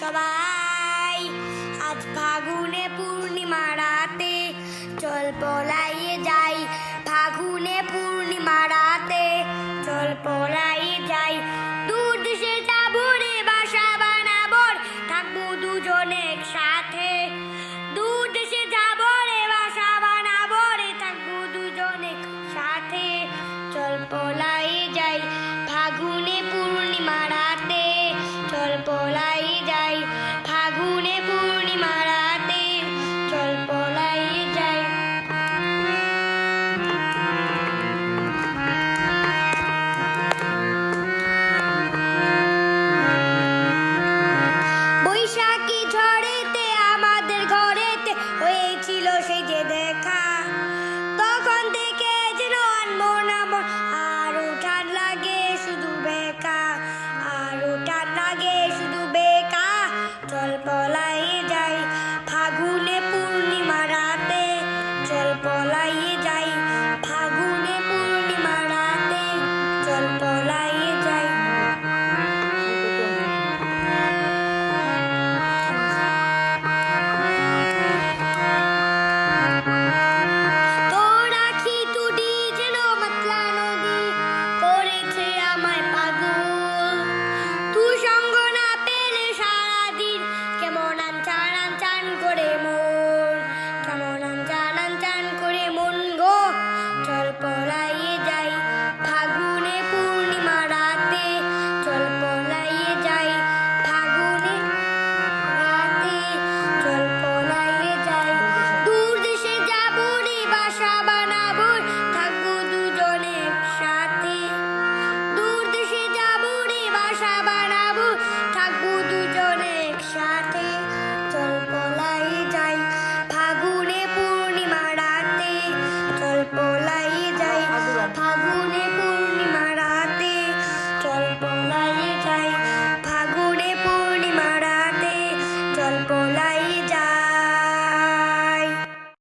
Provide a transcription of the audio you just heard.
সবাই। আজ ফাগুনে পূর্ণিমা রাতে চল পলাইয়ে যাই। ফাগুনে পূর্ণিমা রাতে চল পলাইয়ে যাই। দূর দেশে যাব রে বাসা বানাবো, থাকব দুজনে একসাথে। দূর দেশে যাব রে বাসা বানাবো রে থাকব দুজনে সাথে চল পলাইয়ে যাই, ফাগুনে পূর্ণিমা রাতে। পলাইয়ে যাই ফাগুনে পূর্ণিমা